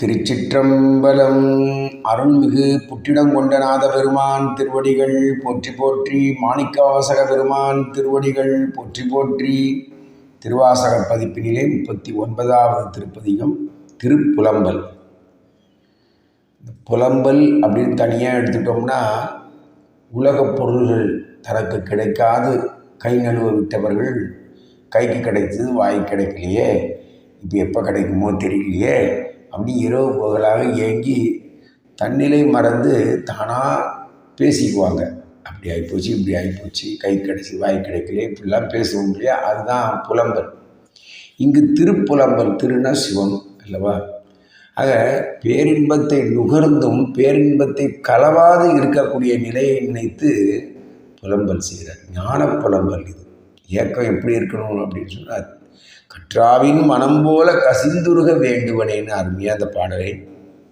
திருச்சிற்றம்பலம். அருள்மிகு புற்றிடம் கொண்டநாத பெருமான் திருவடிகள் போற்றி போற்றி மாணிக்கவாசக பெருமான் திருவடிகள் போற்றி போற்றி. திருவாசக பதிப்பினிலே முப்பத்தி ஒன்பதாவது திருப்பதிகம் திருப்புலம்பல். புலம்பல் அப்படின்னு தனியாக எடுத்துட்டோம்னா உலகப் பொருள்கள் தனக்கு கிடைக்காது கை நழுவ விட்டவர்கள் கைக்கு கிடைத்தது வாய் கிடைக்கலையே. இப்போ எப்போ கிடைக்குமோ தெரியலையே. அப்படி இரவு பகலாக ஏங்கி தன்னிலை மறந்து தானாக பேசிக்குவாங்க. அப்படி ஆகிப்போச்சு இப்படி ஆகிப்போச்சு கை கிடைச்சி வாய் கிடைக்கல இப்படிலாம் பேசுவோம் இல்லையா? அதுதான் புலம்பல். இங்கு திருப்புலம்பல் திருனா சிவம் அல்லவா? ஆக பேரின்பத்தை நுகர்ந்தும் பேரின்பத்தை கலவாது இருக்கக்கூடிய நிலையை நினைத்து புலம்பல் செய்கிறார். ஞான புலம்பல் இது. இயக்கம் எப்படி இருக்கணும் அப்படின்னு சொன்னால் கற்றாவின் மனம் போல கசிந்துருக வேண்டுவனேன்னு அருமையாக அந்த பாடலை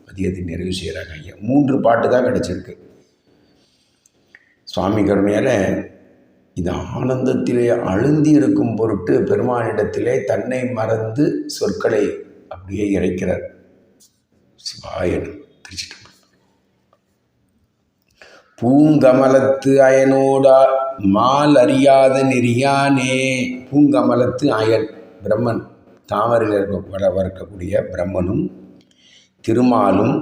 மதியத்தை நிறைவு செய்கிறாங்க ஐயா. மூன்று பாட்டு தான் கிடச்சிருக்கு. சுவாமி கருணையால் இது ஆனந்தத்திலே அழுந்தி இருக்கும் பொருட்டு பெருமானிடத்திலே தன்னை மறந்து சொற்களை அப்படியே இறைக்கிறார். சிவாயன் திருச்சிட்டு பூங்கமலத்து அயனோடா மால் அறியாத நெறியானே பூங்கமலத்து அயன். பிரம்மன் தாமரையில் இருக்க வர வரக்கூடிய பிரம்மனும் திருமாலும்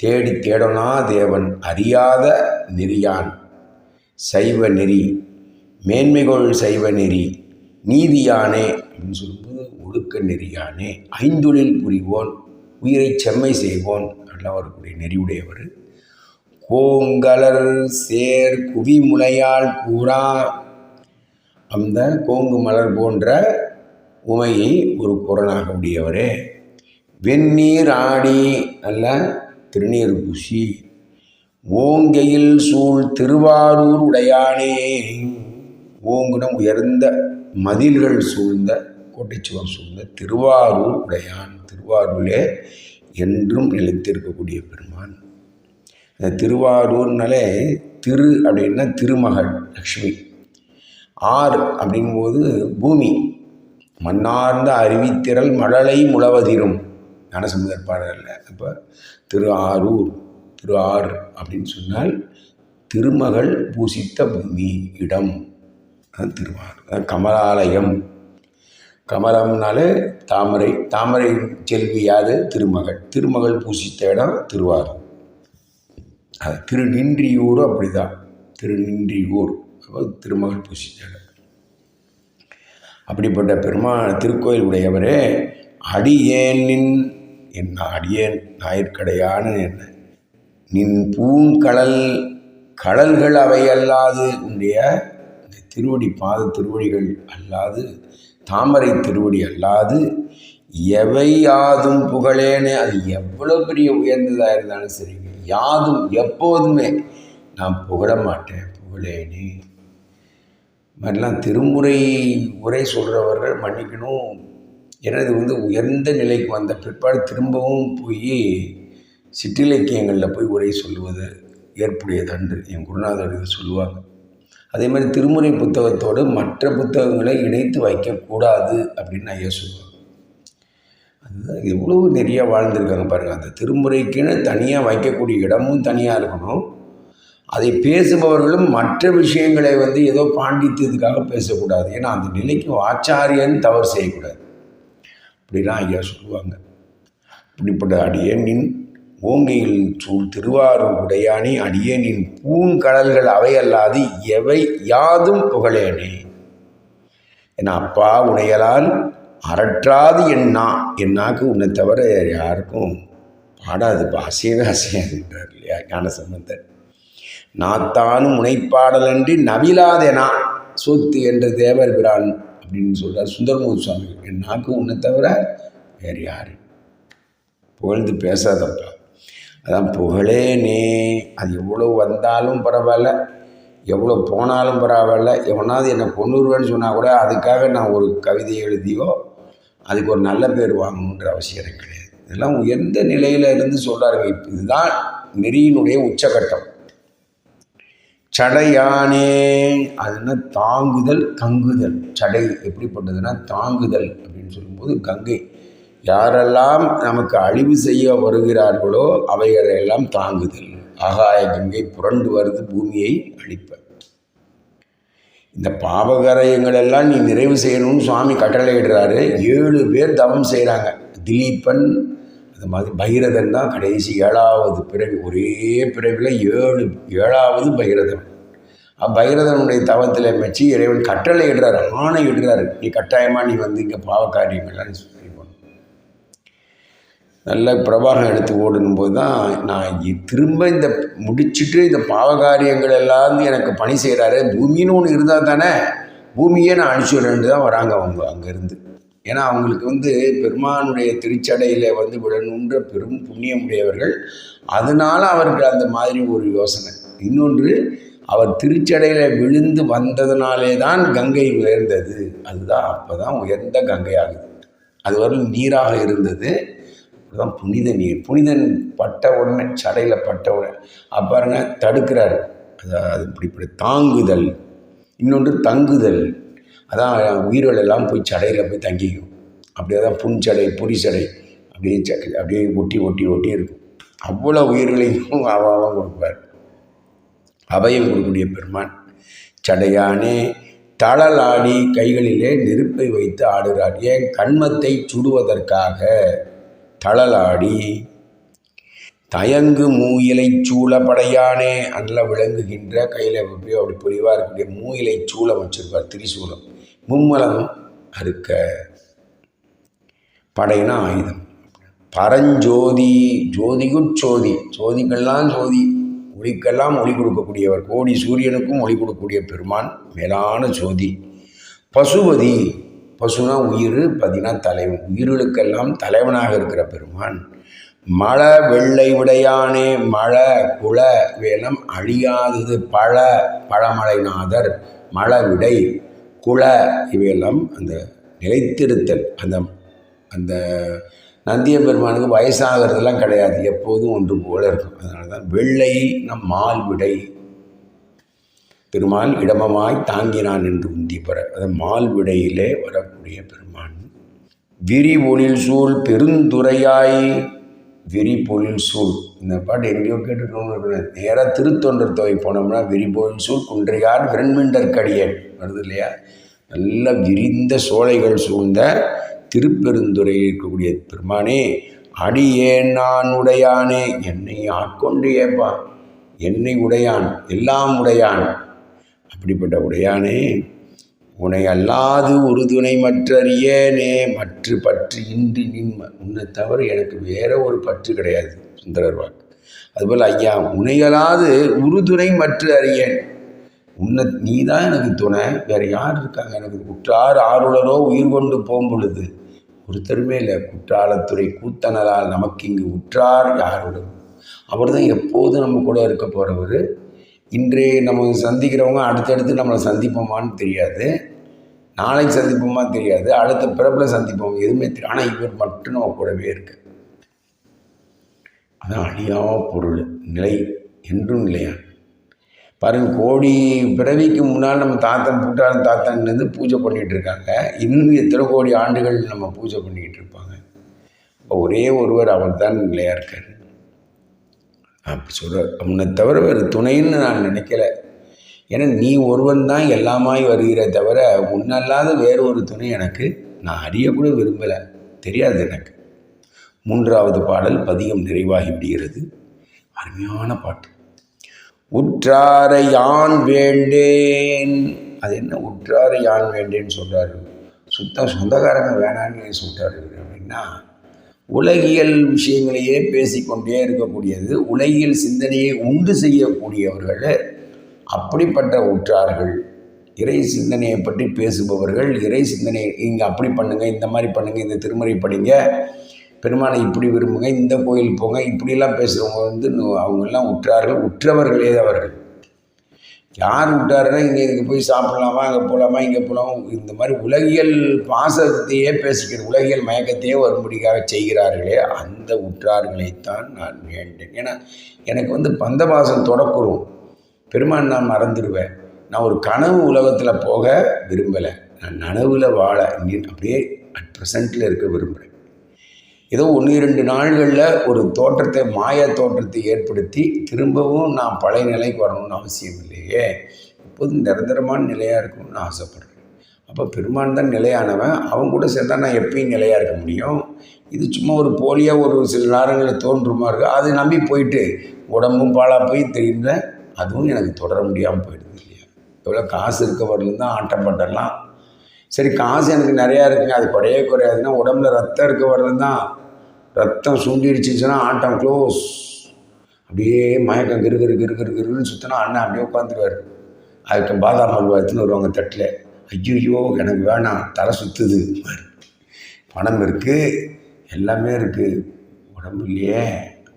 தேடி தேடனா தேவன் அறியாத நெறியான். சைவ நெறி மேன்மைகொள் சைவ நெறி நீதியானே அப்படின்னு சொல்லும்போது ஒழுக்க நெறியானே ஐந்தொழில் புரிவோன் உயிரை செம்மை செய்வோன் நல்லா வரக்கூடிய நெறியுடையவர். கோங்கலர் சேர் குவிமுனையால் கூறா அந்த கோங்கு மலர் போன்ற உமையை ஒரு புறனாக உடையவரே. வெந்நீர் ஆடி அல்ல திருநீர் பூசி. ஓங்கையில் சூழ் திருவாரூர் உடையானே. ஓங்குனம் உயர்ந்த மதில்கள் சூழ்ந்த கோட்டைச்சுவர் சூழ்ந்த திருவாரூர் உடையான். திருவாரூரிலே என்றும் நிலைத்திருக்கக்கூடிய பெருமான். அந்த திருவாரூர்னாலே திரு அப்படின்னா திருமகள் லக்ஷ்மி. ஆர் அப்படிங்கும்போது பூமி. மன்னார்ந்த அறிவித்திரல் மழலை முழவதிரும். ஞானசமுதர் பாடலில் அப்போ திரு ஆரூர் திரு ஆர் அப்படின்னு சொன்னால் திருமகள் பூசித்த பூமி இடம். அது திருவாரூர். கமலாலயம். கமலம்னாலே தாமரை தாமரை செல்வியாது திருமகள். திருமகள் பூசித்த இடம் திருவாரூர். அது திருநின்றியூரும் அப்படி தான் திருநின்றியூர். அப்போ திருமகள் பூசித்த இடம். அப்படிப்பட்ட பெருமா திருக்கோயில் உடையவரே அடியேனின் என் அடியேன் நாயிற்கடையான்னு என்ன? நின் பூங்கடல் கடல்கள் அவை அல்லாது உடைய இந்த திருவடி பாத திருவடிகள் அல்லாது தாமரை திருவடி அல்லாது எவை யாதும் புகழேன்னு அது எவ்வளோ பெரிய உயர்ந்ததாக இருந்தாலும் சரிங்க. யாதும் எப்போதுமே நான் புகழ மாட்டேன் புகழேனே. மாதிரிலாம் திருமுறை உரை சொல்கிறவர்கள் மன்னிக்கணும். ஏன்னா இது வந்து உயர்ந்த நிலைக்கு வந்த பிற்பாடு திரும்பவும் போய் சிற்றிலக்கியங்களில் போய் உரை சொல்லுவது ஏற்புடையது அன்று என் குருநாதர் இது சொல்லுவாங்க. அதே மாதிரி திருமுறை புத்தகத்தோடு மற்ற புத்தகங்களை இணைத்து வைக்கக்கூடாது அப்படின்னு ஐயா சொல்லுவாங்க அதுதான் எவ்வளோ நிறையா வாழ்ந்துருக்காங்க பாருங்கள் அந்த திருமுறைக்குன்னு தனியாக வைக்கக்கூடிய இடமும் தனியாக இருக்கணும். அதை பேசுபவர்களும் மற்ற விஷயங்களை வந்து ஏதோ பாண்டித்தியத்துக்காக பேசக்கூடாது. ஏன்னா அந்த நிலைக்கு ஆச்சாரியன் தவறு செய்யக்கூடாது. அப்படிலாம் ஐயா சொல்லுவாங்க. இப்படிப்பட்ட அடியேனின் ஓங்கையில் சூழ் திருவாரூர் உடையானி அடியேனின் பூங்கடல்கள் அவையல்லாது எவை யாதும் புகழேனே. என் அப்பா உடையலால் அரற்றாது என்னா என்னாக்கு உன்னை தவிர யாருக்கும் பாடாது அசையவே அசையாதுன்றார் இல்லையா ஞானசம்பந்தர். நாத்தானும் முனைப்பாடலன்றி நவிலாதேனா சொத்து என்ற தேவர் பிரான் அப்படின்னு சொல்கிறார் சுந்தரமூர் சுவாமி. என் நாக்கு உன்னை தவிர வேறு யார்? புகழ்ந்து பேசாதப்பா. அதான் புகழேனே. அது எவ்வளோ வந்தாலும் பரவாயில்ல. எவ்வளோ போனாலும் பரவாயில்ல. எவனாவது என்னை கொண்டுருவேன்னு சொன்னால் கூட அதுக்காக நான் ஒரு கவிதை எழுதியோ அதுக்கு ஒரு நல்ல பேர் வாங்கணுன்ற அவசியம் எனக்கு கிடையாது. இதெல்லாம் உயர்ந்த நிலையில் இருந்து சொல்கிறாருங்க இதுதான் நெறியினுடைய உச்சகட்டம். சடையானே. அதுனா தாங்குதல் கங்குதல் சடை எப்படிப்பட்டதுன்னா தாங்குதல் அப்படின்னு சொல்லும்போது கங்கை. யாரெல்லாம் நமக்கு அழிவு செய்ய வருகிறார்களோ அவைகளெல்லாம் தாங்குதல். ஆகாய கங்கை புரண்டு வருது பூமியை அழிப்ப. இந்த பாவகரையங்களெல்லாம் நீ நிறைவு செய்யணும்னு சுவாமி கட்டளையிடுறாரு ஏழு பேர் தவம் செய்கிறாங்க திலீபன் அந்த மாதிரி பைரதன் தான் கடைசி ஏழாவது பிறவி. ஒரே பிறவியில் ஏழு ஏழாவது பைரதன். பைரதனுடைய தவத்தில் மெச்சி இறைவன் கட்டளை இடுறாரு ஆணை இடுறாரு. நீ கட்டாயமாக நீ வந்து இங்கே பாவக்காரியம் எல்லாம் சொல்லி நல்ல பிரபாகம் எடுத்து ஓடணும் போது தான் நான் திரும்ப இந்த முடிச்சுட்டு இந்த பாவகாரியங்கள் எல்லாம் எனக்கு பணி செய்கிறாரு பூமின்னு ஒன்று இருந்தால் தானே பூமியே நான் அழிச்சுடுறேன்னு தான் வராங்க அவங்க அங்கேருந்து. ஏன்னா அவங்களுக்கு வந்து பெருமானுடைய திருச்சடையில் வந்து விடணுன்ற பெரும் புண்ணியம் உடையவர்கள். அதனால அவருக்கு அந்த மாதிரி ஒரு யோசனை. இன்னொன்று அவர் திருச்சடையில் விழுந்து வந்ததுனாலே தான் கங்கை உயர்ந்தது. அதுதான் அப்போ தான் உயர்ந்த கங்கையாகுது. அதுவரை நீராக இருந்தது. அதுதான் புனித நீர். புனிதன் பட்ட உடனே சடையில் பட்ட உடனே அப்பாருங்க தடுக்கிறார். அதாவது இப்படி இப்படி தாங்குதல். இன்னொன்று தங்குதல். அதான் உயிர்கள் எல்லாம் போய் சடையில் போய் தங்கிக்கும். அப்படியே தான் புன்சடை புரிசடை அப்படியே அப்படியே ஒட்டி ஒட்டி ஒட்டி இருக்கும். அவ்வளோ உயிர்களையும் அவாவும் கொடுப்பார். அபயம் கொடுக்கக்கூடிய பெருமான். சடையானே தளலாடி கைகளிலே நெருப்பை வைத்து ஆடுகிறார். ஏன் கண்மத்தை சுடுவதற்காக? தளலாடி. தயங்கு மூயிலை சூழ படையானே அதில் விளங்குகின்ற கையில் எப்படி அப்படி புரிவாக இருக்கக்கூடிய மூயிலை சூளம் வச்சிருப்பார் திரிசூலம். மும்மலம் அறுக்க. படையினா ஆயுதம். பரஞ்சோதி ஜோதிகுச்சோதி ஜோதிகள்லாம் ஜோதி ஒளிக்கெல்லாம் ஒளி கொடுக்கக்கூடியவர். கோடி சூரியனுக்கும் ஒளி கொடுக்கக்கூடிய பெருமான் மேலான ஜோதி. பசுபதி பசுனா உயிர் பதினா தலைவன். உயிர்களுக்கெல்லாம் தலைவனாக இருக்கிற பெருமான். மழை வெள்ளை விடையானே மழை குள வேலம் அழியாதது பழ பழமலைநாதர் மழை விடை குள இவையெல்லாம் அந்த நிலைத்திருத்தல் அந்த அந்த நந்திய பெருமானுக்கு வயசாகிறதுலாம் கிடையாது. எப்போதும் ஒன்று போல இருக்கும். அதனால தான் வெள்ளை நம் மால் விடை. பெருமாள் இடமமாய் தாங்கினான் என்று உந்தி பெற அது மால் விடையிலே வரக்கூடிய பெருமான். விரி ஒளில் சூழ் பெருந்துறையாய் விரி பொழில் சூழ். இந்த பாட்டு எங்கேயோ கேட்டுக்கணும்னு நேராக திருத்தொண்டர் தொகை போனோம்னா விரி பொழில் சூழ் குன்றையார் விரண்மிண்டற்கடியன் வருது இல்லையா? நல்ல விரிந்த சோலைகள் சூழ்ந்த திருப்பெருந்துறையில் இருக்கக்கூடிய பெருமானே அடியேன் நான் உடையானே என்னை ஆட்கொண்டு ஏப்பா. என்னை உடையான் எல்லாம் உடையான். அப்படிப்பட்ட உடையானே உனை அல்லாது உறுதுணை மற்றறியேனே மற்ற பற்று இன்றி நின்ம உன்னை தவிர எனக்கு வேற ஒரு பற்று கிடையாது சுந்தரர் வாக்கு. அதுபோல் ஐயா உனையலாது உறுதுணை மற்ற அறியேன் உன்னை நீ தான் எனக்கு துணை வேற யார் இருக்காங்க? எனக்கு குற்றார் ஆருளரோ உயிர் கொண்டு போகும் பொழுது ஒருத்தருமே இல்லை. குற்றாலத்துறை கூத்தனரால் நமக்கு இங்கு உற்றார் யாருடன் அவர் தான் எப்போதும் நம்ம கூட இருக்க போகிறவர் இன்றைய நம்ம சந்திக்கிறவங்க அடுத்தடுத்து நம்மளை சந்திப்போமான்னு தெரியாது. நாளைக்கு சந்திப்போமா தெரியாது. அடுத்த பிறப்பில் சந்திப்போம். எதுவுமே தெரியும் ஆனால் இவர் மட்டும் நம்ம கூடவே இருக்கு. அதான் அழியா பொருள். நிலை என்றும் நிலையான் பாருங்க கோடி பிறவிக்கு முன்னால் நம்ம தாத்தன் பூட்டாளன் தாத்தன்லேருந்து பூஜை பண்ணிகிட்டு இருக்காங்க. இன்னும் எத்தனை கோடி ஆண்டுகள் நம்ம பூஜை பண்ணிக்கிட்டு இருப்பாங்க? ஒரே ஒருவர் அவர் தான் நிலையாக இருக்கார். அப்படி சொல்கிறார் உன்னை தவிர வேறு துணைன்னு நான் நினைக்கல. ஏன்னா நீ ஒருவன் தான் எல்லாமாய் வருகிற தவிர உன்னல்லாத வேறு ஒரு துணை எனக்கு நான் அறியக்கூட விரும்பலை. தெரியாது எனக்கு. மூன்றாவது பாடல் பதிகம் நிறைவாகி விடுகிறது. அருமையான பாட்டு. உற்றாரை யான் வேண்டேன். அது என்ன? உற்றாரை யான் வேண்டேன்னு சொல்கிறாரு சுத்தம் சொந்தக்காரங்க வேணான்னு சொல்லிட்டாரு அப்படின்னா உலகியல் விஷயங்களையே பேசிக்கொண்டே இருக்கக்கூடியது உலகியல் சிந்தனையை உண்டு செய்யக்கூடியவர்கள் அப்படிப்பட்ட உற்றார்கள். இறை சிந்தனையை பற்றி பேசுபவர்கள் இறை சிந்தனை இங்கே அப்படி பண்ணுங்கள் இந்த மாதிரி பண்ணுங்கள் இந்த திருமுறை படிங்க பெருமானை இப்படி விரும்புங்க இந்த கோயில் போங்க இப்படிலாம் பேசுகிறவங்க வந்து அவங்கெல்லாம் உற்றார்கள் உற்றவர்களே அவர்கள். யார் விட்டாருன்னா இங்கே இதுக்கு போய் சாப்பிடலாமா அங்கே போகலாமா இங்கே போகலாமா இந்த மாதிரி உலகியல் பாசத்தையே பேசிக்கிற உலகியல் மயக்கத்தையே வரும்படிக்காக செய்கிறார்களே அந்த உற்றார்களைத்தான் நான் வேண்டேன். ஏன்னா எனக்கு வந்து பந்தபாசம் தொடக்குறோம். பெருமான் நான் மறந்துடுவேன். நான் ஒரு கனவு உலகத்தில் போக விரும்பலை. நான் நனவில் வாழ இன்னி- அப்படியே அட் ப்ரெசண்ட்டில் இருக்க விரும்புகிறேன் ஏதோ ஒன்று இரண்டு நாள்களில் ஒரு தோற்றத்தை மாய தோற்றத்தை ஏற்படுத்தி திரும்பவும் நான் பழைய நிலைக்கு வரணும்னு அவசியம் இல்லையே. எப்போதும் நிரந்தரமான நிலையாக இருக்கணும்னு ஆசைப்பட்றேன். அப்போ பெருமான் தான் நிலையானவன். அவங்க கூட சேர்ந்தா நான் எப்பயும் நிலையாக இருக்க முடியும். இது சும்மா ஒரு போலியாக ஒரு சில நேரங்களில் தோன்றுமா இருக்குது அதை நம்பி போயிட்டு உடம்பும் பாலாக போய் தெரியல அதுவும் எனக்கு தொடர முடியாமல் போயிடுது இல்லையா? எவ்வளோ காசு இருக்க தான் ஆட்டம் பண்ணலாம் சரி காசு எனக்கு நிறையா இருக்குங்க. அது குறையே குறையாதுன்னா உடம்புல ரத்தம் இருக்க வரலும் தான் ரத்தம் சுண்டிடுச்சுன்னா ஆட்டம் க்ளோஸ். அப்படியே மயக்கம் கிரு கிரு கிரு கிரு கிருன்னு சுற்றினா அண்ணன் அப்படியே உட்காந்துருவார். அதுக்கு பாதாம் அல்வா எடுத்துன்னு வருவாங்க தட்டில். ஐயோ எனக்கு வேணாம் தலை சுற்றுது பணம் இருக்குது எல்லாமே இருக்குது உடம்பு இல்லையே.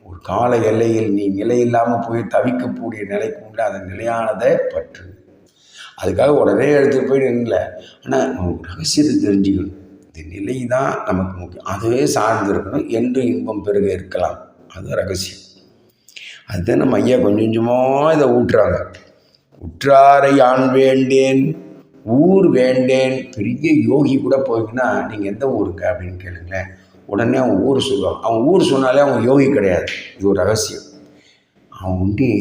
ஒரு கால எல்லையில் நீ நிலை இல்லாமல் போய் தவிக்கக்கூடிய நிலைக்கு உண்டு. அந்த நிலையானதை பற்று. அதுக்காக உடனே எடுத்துகிட்டு போய் நின்னல ஆனால் ரகசியத்தை தெரிஞ்சுக்கணும். இந்த நிலை தான் நமக்கு முக்கியம். அதுவே சார்ந்து இருக்கணும். என்று இன்பம் பெருக இருக்கலாம். அது ரகசியம். அதுதான் நம்ம ஐயா கொஞ்சம் கொஞ்சமாக இதை ஊற்றுறாங்க உற்றாரை ஆண் வேண்டேன் ஊர் வேண்டேன். பெரிய யோகி கூட போயிங்கன்னா நீங்கள் எந்த ஊருக்கு அப்படின்னு கேளுங்களேன். உடனே அவன் ஊர் சொல்லுவான் அவன் ஊர் சொன்னாலே அவன் யோகி கிடையாது. இது ஒரு ரகசியம். அவன் உண்டி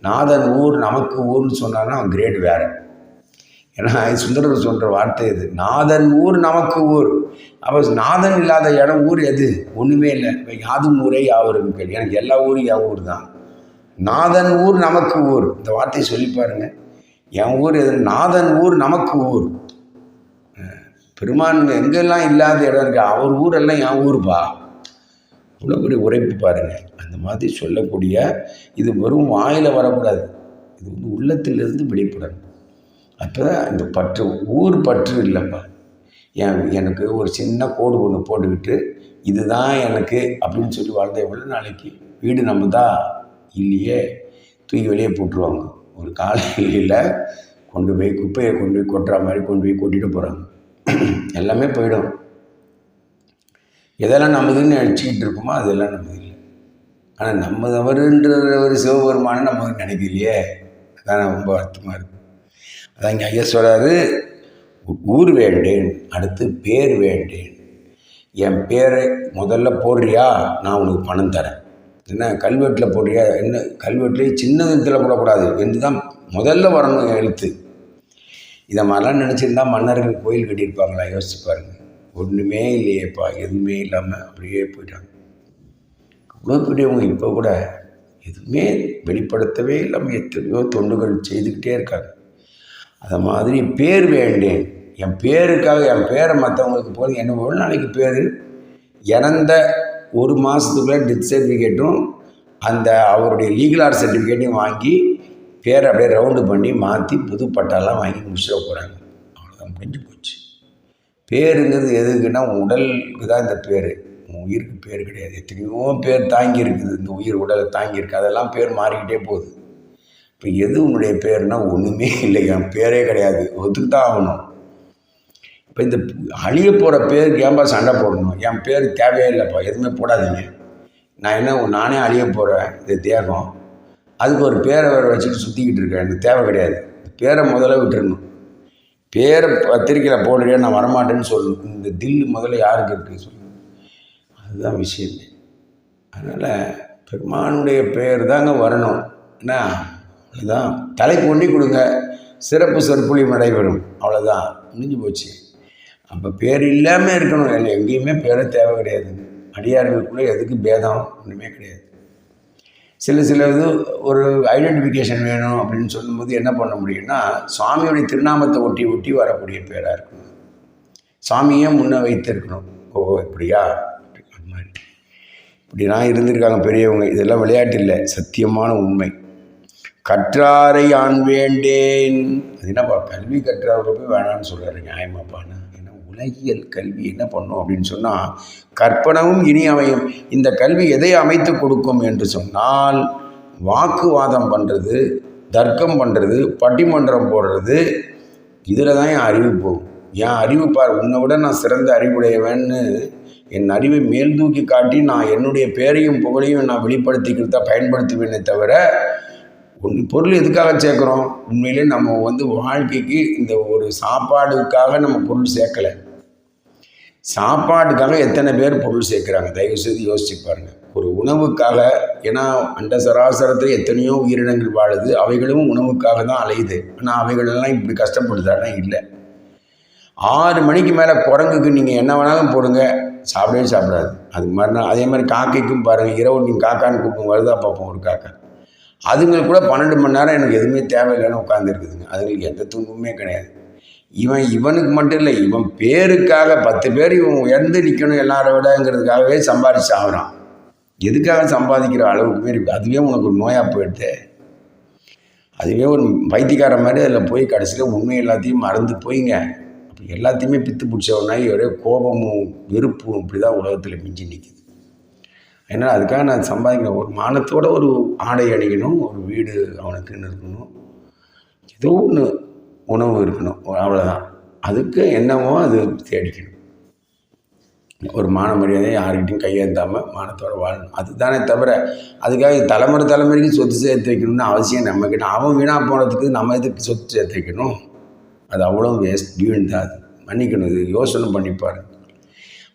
நாதன் ஊர் நமக்கு ஊர்னு சொன்னான்னா அவன் கிரேட் வேறு. ஏன்னா சுந்தரர் சொல்கிற வார்த்தை இது. நாதன் ஊர் நமக்கு ஊர். அப்போ நாதன் இல்லாத இடம் ஊர் எது? ஒன்றுமே இல்லை. இப்போ யாதும் ஊரே யாவரும் கேள்வி எனக்கு எல்லா ஊரும் என் ஊர் தான். நாதன் ஊர் நமக்கு ஊர். இந்த வார்த்தையை சொல்லி பாருங்கள் என் ஊர் எது? நாதன் ஊர் நமக்கு ஊர். பெருமான் எங்கெல்லாம் இல்லாத இடம் இருக்கு? அவர் ஊரெல்லாம் என் ஊர்ப்பா. இவ்வளோ பெரிய உரைப்பு பாருங்கள் அந்த மாதிரி சொல்லக்கூடிய இது வெறும் வாயில் வரக்கூடாது. இது வந்து உள்ளத்திலிருந்து வெளிப்படணும். அப்போ தான் இந்த பற்று ஊர் பற்று இல்லைப்பா. என் எனக்கு ஒரு சின்ன கோடு ஒன்று போட்டுக்கிட்டு இதுதான் எனக்கு அப்படின்னு சொல்லி வாழ்ந்த எவ்வளோ நாளைக்கு வீடு நம்ம தான் இல்லையே. தூக்கி வெளியே போட்டுருவாங்க. ஒரு காலையில் கொண்டு போய் குப்பையை கொண்டு போய் கொட்டுற மாதிரி கொண்டு போய் கொட்டிட்டு போகிறாங்க எல்லாமே போயிடும். எதெல்லாம் நமதுன்னு நினச்சிக்கிட்டு இருக்கோமோ அதெல்லாம் நமது இல்லை. ஆனால் நம்ம தவறுன்ற ஒரு சிவபெருமானம் நம்ம நினைக்கலையே. அதான் ரொம்ப வருத்தமாக இருக்குது அதான் இங்கே ஐயா சொல்கிறாரு ஊர் வேண்டேன் அடுத்து பேர் வேண்டேன். என் பேரை முதல்ல போடுறியா? நான் உனக்கு பணம் தரேன். என்ன கல்வெட்டில் போடுறியா? என்ன கல்வெட்டுலேயே சின்ன எழுத்தில் போடக்கூடாது என்று தான் முதல்ல வரணும் எழுத்து. இதை மாதிரிலாம் நினச்சிருந்தா மன்னர்கள் கோயில் கட்டியிருப்பாங்களா? யோசிச்சு பாருங்க. ஒன்றுமே இல்லையேப்பா எதுவுமே இல்லாமல் அப்படியே போயிட்டாங்க. அவ்வளோ பெரியவங்க இப்போ கூட எதுவுமே வெளிப்படுத்தவே இல்லாமல் எத்தனையோ தொண்டுகள் செய்துக்கிட்டே இருக்காங்க. அது மாதிரி பேர் வேண்டேன். என் பேருக்காக என் பேரை மற்றவங்களுக்கு போது என்ன ஒரு நாளைக்கு பேர். இறந்த ஒரு மாதத்துக்குள்ளே டெத் சர்டிஃபிகேட்டும் அந்த அவருடைய லீகல் ஆர்ட் சர்டிஃபிகேட்டையும் வாங்கி பேரை அப்படியே ரவுண்டு பண்ணி மாற்றி புது பட்டாலாம் வாங்கி முடிச்சிட போகிறாங்க அவ்வளோதான் முடிஞ்சு போச்சு. பேருங்கிறது எதுக்குன்னா உடலுக்கு தான் இந்த பேர். உன் உயிருக்கு பேர் கிடையாது. எத்தனையோ பேர் தாங்கி இருக்குது இந்த உயிர் உடலை தாங்கியிருக்கு. அதெல்லாம் பேர் மாறிக்கிட்டே போகுது. இப்போ எது உன்னுடைய பேர்னா ஒன்றுமே இல்லை. என் பேரே கிடையாது. ஒத்துக்கு தான் ஆகணும். இப்போ இந்த அழிய போகிற பேருக்கு ஏன்பா சண்டை போடணும்? என் பேர் தேவையே இல்லைப்பா. எதுவுமே போடாதீங்க. நான் என்ன நானே அழிய போகிறேன் இது தேகம். அதுக்கு ஒரு பேரை வேறு வச்சுட்டு சுற்றிக்கிட்டு இருக்கேன். எனக்கு தேவை கிடையாது. பேரை முதல்ல விட்டுருணும் பேரை பத்திரிக்கையில் போடுறியா நான் வரமாட்டேன்னு சொல்லணும். இந்த தில்லு முதல்ல யாருக்கு இருக்குது சொல்லணும். அதுதான் விஷயம். அதனால் பெருமானுடைய பேர் தாங்க வரணும். என்ன? அவ்வளோதான் தலைக்கு ஒண்டி கொடுங்க. சிறப்பு சொற்பொழிவு நடைபெறும். அவ்வளோதான் முடிஞ்சு போச்சு. அப்போ பேர் இல்லாமல் இருக்கணும். இல்லை எங்கேயுமே பேரை தேவை கிடையாது. அடியார்களுக்குள்ளே எதுக்கு பேதம்? ஒன்றுமே கிடையாது. சில சில இது ஒரு ஐடென்டிஃபிகேஷன் வேணும் அப்படின்னு சொல்லும்போது என்ன பண்ண முடியும்னா சுவாமியுடைய திருநாமத்தை ஒட்டி ஒட்டி வரக்கூடிய பேராக இருக்கணும். சாமியே முன்ன வைத்திருக்கணும். ஓ இப்படியா? அது மாதிரி. இப்படிலாம் இருந்திருக்காங்க பெரியவங்க. இதெல்லாம் விளையாட்டு இல்லை. சத்தியமான உண்மை. கற்றாரை ஆண் வேண்டேன். அது என்னப்பா கல்வி கற்றாரை போய் வேணான்னு சொல்கிறாரு நியாயமாப்பான்னு ஏன்னா உலகியல் கல்வி என்ன பண்ணும் அப்படின்னு சொன்னால் கற்பனவும் இனி அமையும். இந்த கல்வி எதை அமைத்து கொடுக்கும் என்று சொன்னால் வாக்குவாதம் பண்ணுறது தர்க்கம் பண்ணுறது பட்டிமன்றம் போடுறது இதில் தான் என் அறிவு போகும். என் அறிவு பார் உன்னை விட நான் சிறந்த அறிவுடையவன்னு என் அறிவை மேல் தூக்கி காட்டி நான் என்னுடைய பேரையும் புகழையும் நான் வெளிப்படுத்திக்கிறதா பயன்படுத்துவேனே தவிர பொருள் எதுக்காக சேர்க்குறோம்? உண்மையிலே நம்ம வந்து வாழ்க்கைக்கு இந்த ஒரு சாப்பாடுக்காக நம்ம பொருள் சேர்க்கலை. சாப்பாட்டுக்காக எத்தனை பேர் பொருள் சேர்க்குறாங்க? தயவு செய்து யோசிச்சு பாருங்க. ஒரு உணவுக்காக ஏன்னா அண்ட சராசரத்தில் எத்தனையோ உயிரினங்கள் வாழுது அவைகளும் உணவுக்காக தான் அலையுது. ஆனால் அவைகளெல்லாம் இப்படி கஷ்டப்படுதானா இல்லை. ஆறு மணிக்கு மேலே குரங்குக்கு நீங்கள் என்ன வேணாலும் போடுங்க. சாப்பிடவே சாப்பிடாது. அது மாதிரி அதே மாதிரி காக்கைக்கும் பாருங்கள் இரவு நீங்கள் காக்கான்னு கூப்பிடும் வருதா பார்ப்போம் ஒரு காக்கா. அதுங்களுக்கு கூட பன்னெண்டு மணி நேரம் எனக்கு எதுவுமே தேவையில்லைன்னு உட்காந்துருக்குதுங்க அதுங்களுக்கு எந்த துன்புமே கிடையாது. இவன் இவனுக்கு மட்டும் இல்லை இவன் பேருக்காக பத்து பேர் இவன் உயர்ந்து நிற்கணும் எல்லாரை விடங்கிறதுக்காகவே சம்பாதிச்சு ஆகுறான். எதுக்காக சம்பாதிக்கிற அளவுக்கு மாரி அதுவே உனக்கு ஒரு நோயாக போயிடுது. அதுவே ஒரு பைத்தியக்கார மாதிரி அதில் போய் கடைசியில் உண்மை எல்லாத்தையும் மறந்து போயிங்க. அப்போ எல்லாத்தையுமே பித்து பிடிச்சவனாய் ஒரே கோபமும் வெறுப்பும் இப்படி தான் உலகத்தில் மிஞ்சி நிற்கிது ஏன்னா அதுக்காக நான் சம்பாதிக்கிறேன் ஒரு மானத்தோட ஒரு ஆடை அணிக்கணும் ஒரு வீடு அவனுக்குன்னு இருக்கணும் ஏதோ ஒன்று உணவு இருக்கணும் அவ்வளோதான் அதுக்கு என்னவோ அது தேடிக்கணும். ஒரு மான மரியாதை யாருக்கிட்டையும் கையேந்தாமல் மானத்தோட வாழணும். அதுதானே தவிர அதுக்காக தலைமுறை தலைமுறைக்கு சொத்து சேர்த்து வைக்கணும்னு அவசியம் நம்மக்கிட்ட அவன் வீணாக போனதுக்கு நம்ம எதுக்கு சொத்து சேர்த்து வைக்கணும்? அது அவ்வளோ வேஸ்ட் வீண் தான் அது. மன்னிக்கணும் இது யோசனை பண்ணிப்பார்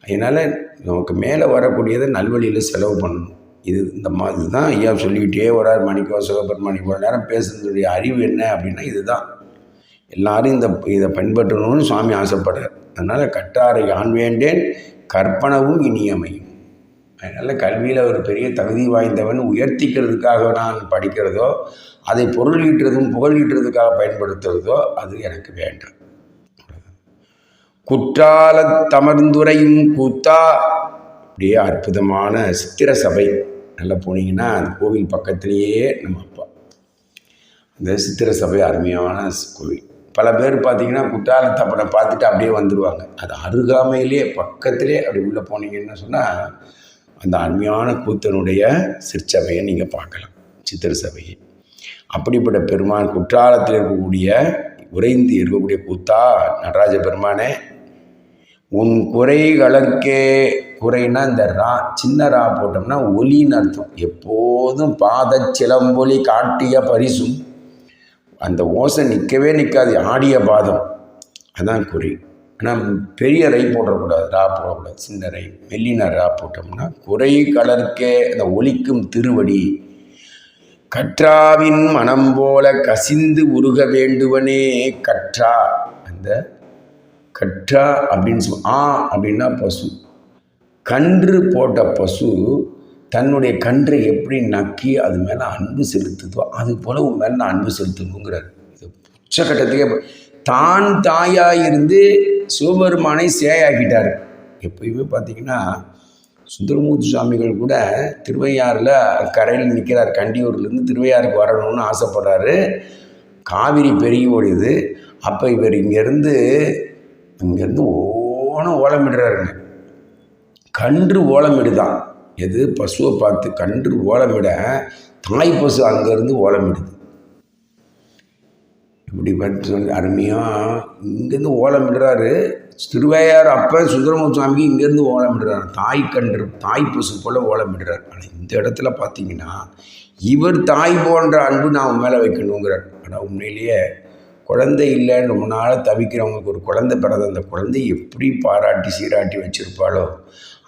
அதனால் நமக்கு மேலே வரக்கூடியதை நல்வழியில் செலவு பண்ணணும். இது இந்த மாதிரி தான் ஐயா சொல்லிக்கிட்டே வரார் மணிக்கோ சிவபெருமானி இவ்வளோ நேரம் பேசுறதுடைய அறிவு என்ன அப்படின்னா இதுதான். எல்லாரும் இந்த இதை பின்பற்றணும்னு சுவாமி ஆசைப்படுறார். அதனால் கட்டாரை ஆண் வேண்டேன் கற்பனவும் இனியமையும் அதனால் கல்வியில் ஒரு பெரிய தகுதி வாய்ந்தவன் உயர்த்திக்கிறதுக்காக நான் படிக்கிறதோ அதை பொருள் ஈட்டுறதும் புகழ் ஈட்டுறதுக்காக பயன்படுத்துறதோ அது எனக்கு வேண்டாம். குற்றாலத் தமர்ந்துரையும் கூத்தா. அப்படியே அற்புதமான சித்திர சபை. நல்லா போனீங்கன்னா அந்த கோவில் பக்கத்துலேயே நம்ம அப்பா. அந்த சித்திர சபை அருமையான கோவில். பல பேர் பார்த்தீங்கன்னா குற்றாலத்தப்பனை பார்த்துட்டு அப்படியே வந்துடுவாங்க அது அருகாமையிலே பக்கத்திலே அப்படி உள்ளே போனீங்கன்னு சொன்னால் அந்த அருமையான கூத்தனுடைய சிற்சபையை நீங்கள் பார்க்கலாம். சித்திர சபையை. அப்படிப்பட்ட பெருமான் குற்றாலத்தில் இருக்கக்கூடிய உறைந்து இருக்கக்கூடிய கூத்தா நடராஜ பெருமானே உன் குறைகளுக்கே குறைனா இந்த ரா சின்ன ரா போட்டோம்னா ஒலின்னு அர்த்தம். எப்போதும் பாத சிலம்பொலி காட்டிய பரிசும் அந்த ஓசை நிற்கவே நிற்காது ஆடிய பாதம். அதான் குறை. ஆனால் பெரிய ரை போடக்கூடாது ரா போடக்கூடாது சின்ன ரை மெல்லின ரா போட்டோம்னா குறை கலர்க்கே அந்த ஒலிக்கும் திருவடி. கற்றாவின் மனம் போல கசிந்து உருக வேண்டுவனே கற்றா அந்த கற்றா அப்படின்னு சொல் ஆ அப்படின்னா பசு. கன்று போட்ட பசு தன்னுடைய கன்றை எப்படி நக்கி அது மேலே அன்பு செலுத்துதோ அது போல் உன் மேலே நான் அன்பு செலுத்தணுங்கிறார். இது உச்சக்கட்டத்துக்கே தான் தாயாக இருந்து சிவபெருமானை சேயாக்கிட்டார் எப்பயுமே பார்த்தீங்கன்னா சுந்தரமூர்த்தி சுவாமிகள் கூட திருவையாறில் கரையில் நிற்கிறார் கண்டியூர்லேருந்து திருவையாறுக்கு வரணும்னு ஆசைப்படுறாரு. காவிரி பெருகி ஓடிது. அப்போ இவர் இங்கேருந்து இங்கேருந்து ஓனம் ஓலமிடுறாருங்க. கன்று ஓலமிடுதான். எது? பசுவை பார்த்து கன்று ஓலமிட தாய் பசு அங்கேருந்து ஓலமிடுது. இப்படி பார்த்து சொல்லி அருமையாக இங்கேருந்து ஓலமிடுறாரு. திருவையார் அப்போ சுந்தரமூர் சுவாமிக்கு இங்கேருந்து ஓலமிடுறாரு. தாய் கன்று தாய் பசு போல் ஓலமிடுறார். ஆனால் இந்த இடத்துல பார்த்தீங்கன்னா இவர் தாய் போன்ற அன்பு நான் மேலே வைக்கணுங்கிறார். ஆனால் உண்மையிலேயே குழந்தை இல்லைன்னு ரொம்ப நாளாக தவிக்கிறவங்களுக்கு ஒரு குழந்தை பிறந்த அந்த குழந்தைய எப்படி பாராட்டி சீராட்டி வச்சிருப்பாளோ?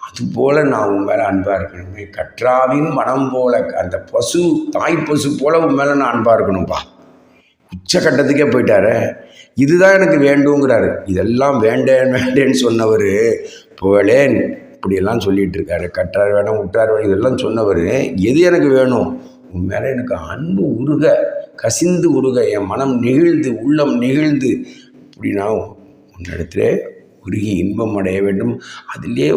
அதுபோல் நான் உன் மேலே அன்பாக இருக்கணுமே. கற்றாவின் மனம் போல அந்த பசு தாய் பசு போல் உன் மேலே நான் அன்பாக இருக்கணும்ப்பா உச்சக்கட்டத்துக்கே போயிட்டாரே. இதுதான் எனக்கு வேண்டுங்கிறாரு. இதெல்லாம் வேண்டேன் வேண்டேன்னு சொன்னவர் புகழேன் இப்படியெல்லாம் சொல்லிகிட்டு இருக்காரு கற்றார் வேணாம் உற்றார் வேணும் இதெல்லாம் சொன்னவர் எது எனக்கு வேணும்? உன் மேலே எனக்கு அன்பு உருக. கசிந்து உருக என் மனம் நெகிழ்ந்து உள்ளம் நெகிழ்ந்து. அப்படின்னா உன்னிடத்துல உருகி இன்பம் அடைய வேண்டும். அதிலே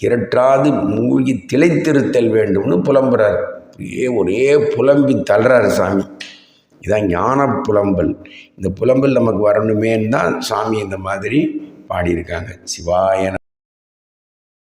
இரட்டாது மூழ்கி திளைத்திருத்தல் வேண்டும்னு புலம்புறார். அப்படியே ஒரே புலம்பி தள்ளுறாரு சாமி. இதான் ஞான புலம்பல். இந்த புலம்பல் நமக்கு வரணுமேன்னு தான் சாமி இந்த மாதிரி பாடியிருக்காங்க. சிவாயன